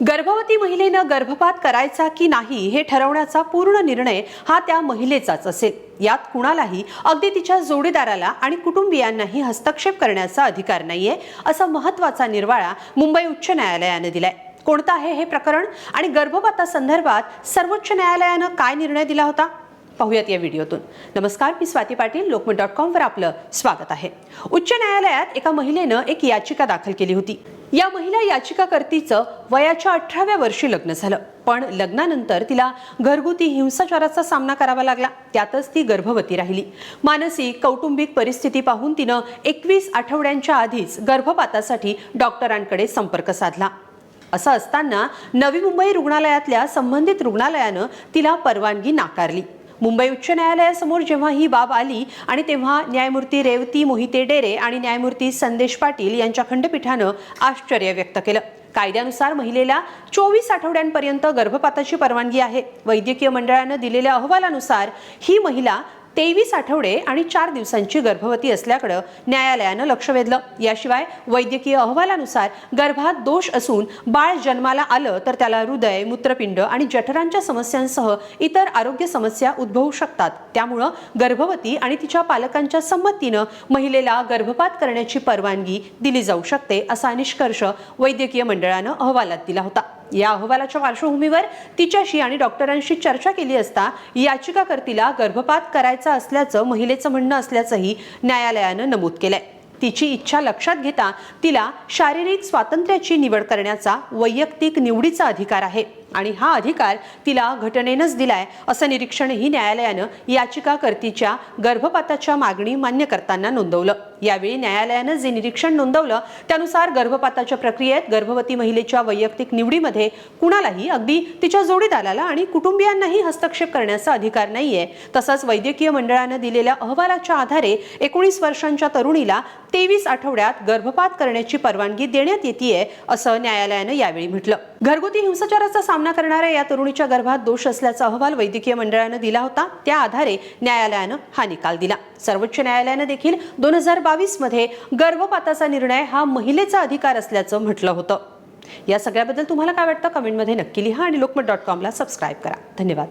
गर्भवती महिलेनं गर्भपात करायचा की नाही हे ठरवण्याचा पूर्ण निर्णय हा त्या महिलेचाच असेल. यात कुणालाही अगदी तिच्या जोडीदाराला आणि कुटुंबियांनाही हस्तक्षेप करण्याचा अधिकार नाहीये असा महत्त्वाचा निर्वाळा मुंबई उच्च न्यायालयानं दिलाय. कोणतं आहे हे प्रकरण आणि गर्भपातासंदर्भात सर्वोच्च न्यायालयानं काय निर्णय दिला होता? पाहूयात या व्हिडिओतून. नमस्कार मी स्वाती पाटील लोकमत डॉट कॉमवर आपलं स्वागत आहे. उच्च न्यायालयात एका महिलेनं एक याचिका दाखल केली होती. या महिला याचिकाकर्तीचं वयाच्या अठराव्या वर्षी लग्न झालं. पण लग्नानंतर तिला घरगुती हिंसाचाराचा सामना करावा लागला. त्यातच ती गर्भवती राहिली. मानसिक कौटुंबिक परिस्थिती पाहून तिनं एकवीस आठवड्यांच्या आधीच गर्भपातासाठी डॉक्टरांकडे संपर्क साधला. असं असताना नवी मुंबई रुग्णालयातल्या संबंधित रुग्णालयानं तिला परवानगी नाकारली. मुंबई उच्च न्यायालयासमोर जेव्हा ही बाब आली आणि तेव्हा न्यायमूर्ती रेवती मोहिते डेरे आणि न्यायमूर्ती संदेश पाटील यांच्या खंडपीठानं आश्चर्य व्यक्त केलं. कायद्यानुसार महिलेला चोवीस आठवड्यांपर्यंत गर्भपाताची परवानगी आहे. वैद्यकीय मंडळानं दिलेल्या अहवालानुसार ही महिला तेवीस आठवडे आणि चार दिवसांची गर्भवती असल्याकडं न्यायालयानं लक्ष वेधलं. याशिवाय वैद्यकीय अहवालानुसार गर्भात दोष असून बाळ जन्माला आलं तर त्याला हृदय मूत्रपिंड आणि जठरांच्या समस्यांसह इतर आरोग्य समस्या उद्भवू शकतात. त्यामुळं गर्भवती आणि तिच्या पालकांच्या संमतीनं महिलेला गर्भपात करण्याची परवानगी दिली जाऊ शकते असा निष्कर्ष वैद्यकीय मंडळानं अहवालात दिला होता. या अहवालाच्या पार्श्वभूमीवर तिच्याशी आणि डॉक्टरांशी चर्चा केली असता याचिकाकर्तीला गर्भपात करायचा असल्याचं महिलेचं म्हणणं असल्याचंही न्यायालयानं नमूद केलंय. तिची इच्छा लक्षात घेता तिला शारीरिक स्वातंत्र्याची निवड करण्याचा वैयक्तिक निवडीचा अधिकार आहे. आणि हा अधिकार तिला घटनेनंच दिलाय असं निरीक्षणही न्यायालयानं याचिकाकर्तीच्या गर्भपाताच्या मागणी मान्य करताना नोंदवलं. यावेळी न्यायालयानं जे निरीक्षण नोंदवलं त्यानुसार गर्भपाताच्या प्रक्रियेत गर्भवती महिलेच्या वैयक्तिक निवडीमध्ये कुणालाही अगदी तिच्या जोडीदाराला आणि कुटुंबियांनाही हस्तक्षेप करण्याचा अधिकार नाहीये. तसंच वैद्यकीय मंडळानं दिलेल्या अहवालाच्या आधारे एकोणीस वर्षांच्या तरुणीला तेवीस आठवड्यात गर्भपात करण्याची परवानगी देण्यात येते असं न्यायालयानं यावेळी म्हटलं. घरगुती हिंसाचाराचा सामना करणाऱ्या या तरुणीच्या गर्भात दोष असल्याचा अहवाल वैद्यकीय मंडळानं दिला होता. त्या आधारे न्यायालयानं हा निकाल दिला. सर्वोच्च न्यायालयानं देखील दोन हजार बावीसमध्ये गर्भपाताचा निर्णय हा महिलेचा अधिकार असल्याचं म्हटलं होतं. या सगळ्याबद्दल तुम्हाला काय वाटतं? कमेंटमध्ये नक्की लिहा आणि लोकमत डॉट कॉमला सबस्क्राईब करा. धन्यवाद.